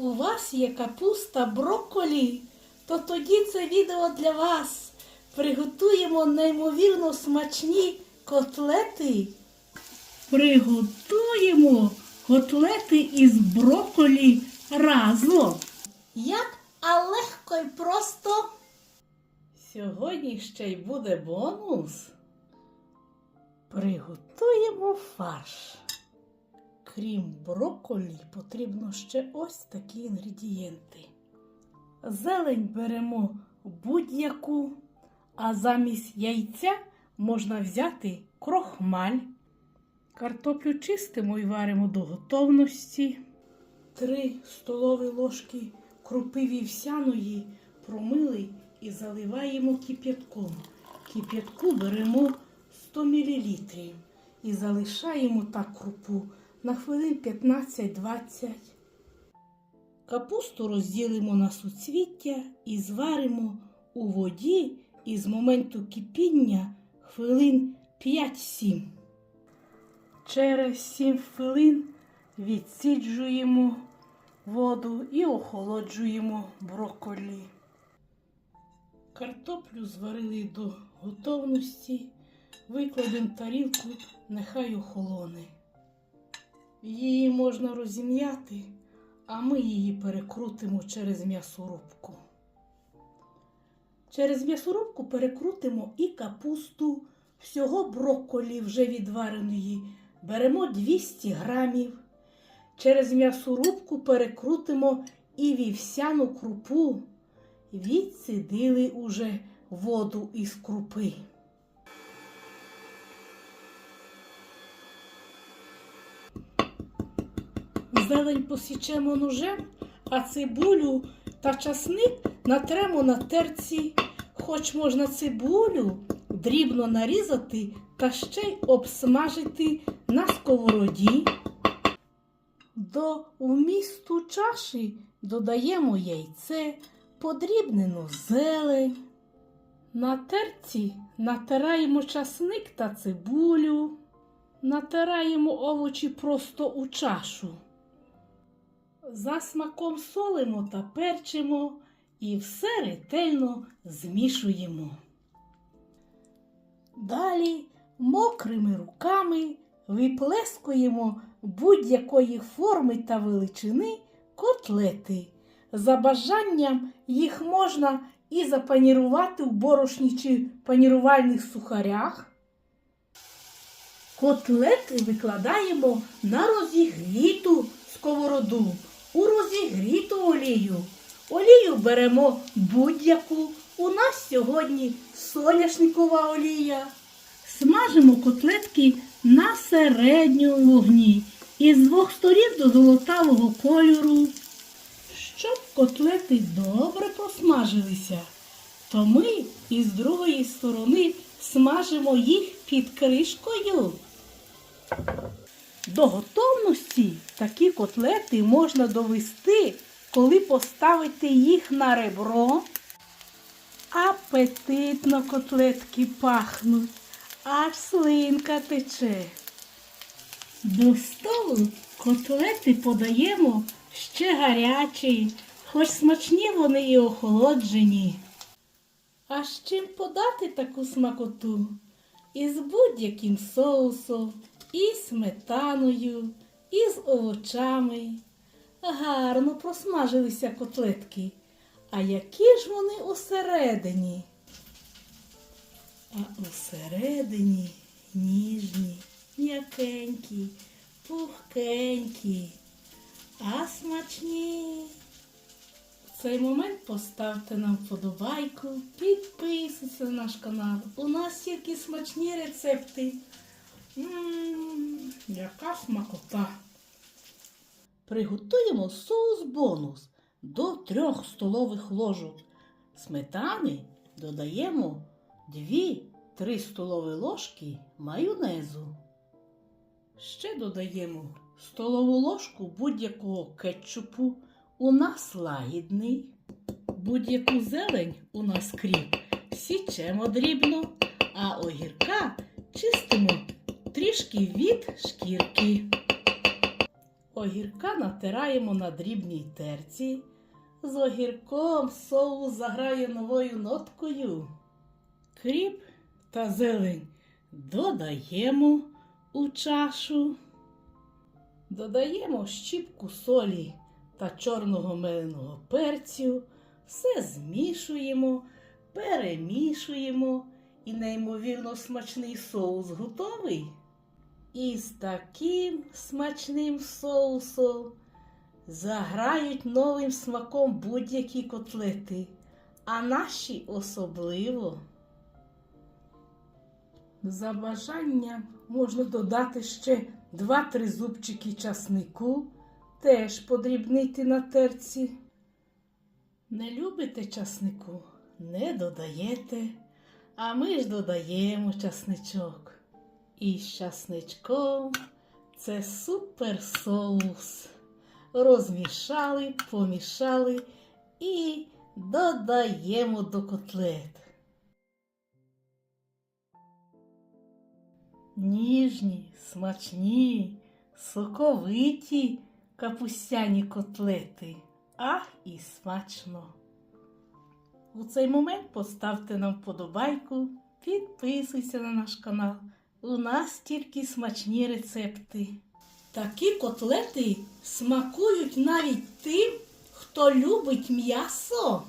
у вас є капуста брокколі, то тоді це відео для вас. Приготуємо неймовірно смачні котлети. Приготуємо котлети із брокколі разом. Як а легко і просто. Сьогодні ще й буде бонус. Приготуємо фарш. Крім брокколі, потрібно ще ось такі інгредієнти. Зелень беремо будь-яку, а замість яйця можна взяти крохмаль. Картоплю чистимо і варимо до готовності. Три столові ложки крупи вівсяної промили і заливаємо кип'ятком. Кип'ятку беремо 100 мл і залишаємо так крупу на хвилин 15-20. Капусту розділимо на суцвіття і зваримо у воді і з моменту кипіння хвилин 5-7. Через 7 хвилин відсіджуємо воду і охолоджуємо брокколі. Картоплю зварили до готовності, викладемо тарілку, нехай охолоне. Її можна розім'яти, а ми її перекрутимо через м'ясорубку. Через м'ясорубку перекрутимо і капусту, всього брокколі вже відвареної. Беремо 200 грамів. Через м'ясорубку перекрутимо і вівсяну крупу. Відсидили уже воду із крупи. Зелень посічемо ножем, а цибулю та часник натремо на терці. Хоч можна цибулю дрібно нарізати та ще й обсмажити на сковороді. До вмісту чаші додаємо яйце, подрібнену зелень. На терці натираємо часник та цибулю, натираємо овочі просто у чашу. За смаком солимо та перчимо і все ретельно змішуємо. Далі мокрими руками виплескуємо будь-якої форми та величини котлети. За бажанням їх можна і запанірувати в борошні чи панірувальних сухарях. Котлети викладаємо на розігріту сковороду, у розігріту олію. Олію беремо будь-яку. У нас сьогодні соняшникова олія. Смажимо котлетки на середньому вогні із двох сторін до золотавого кольору. Щоб котлети добре посмажилися, то ми із другої сторони смажимо їх під кришкою. До готовності такі котлети можна довести, коли поставити їх на ребро. Апетитно котлетки пахнуть, аж слинка тече. До столу котлети подаємо ще гарячі, хоч смачні вони і охолоджені. А з чим подати таку смакоту? Із будь-яким соусом, і сметаною, і з овочами. Гарно просмажилися котлетки. А які ж вони усередині? А усередині ніжні, м'якенькі, пухкенькі, а смачні. В цей момент поставте нам вподобайку, підписуйтесь на наш канал. У нас тільки смачні рецепти. Ммм, яка смакота. Приготуємо соус бонус до 3 столових ложок. Сметани додаємо 2-3 столові ложки майонезу. Ще додаємо столову ложку будь-якого кетчупу. У нас лагідний. Будь-яку зелень у нас кріп січемо дрібно, а огірка чистимо трішки від шкірки. Огірка натираємо на дрібній терці. З огірком соус заграє новою ноткою. Кріп та зелень додаємо у чашу. Додаємо щіпку солі та чорного меленого перцю, все змішуємо, перемішуємо і неймовірно смачний соус готовий. І з таким смачним соусом заграють новим смаком будь-які котлети, а наші особливо. За бажанням можна додати ще 2-3 зубчики часнику, теж подрібнити на терці. Не любите часнику? Не додаєте, а ми ж додаємо часничок. І з часничком це супер соус. Розмішали, помішали і додаємо до котлет. Ніжні, смачні, соковиті капустяні котлети. Ах, і смачно! У цей момент поставте нам вподобайку, підписуйся на наш канал. У нас тільки смачні рецепти. Такі котлети смакують навіть тим, хто любить м'ясо.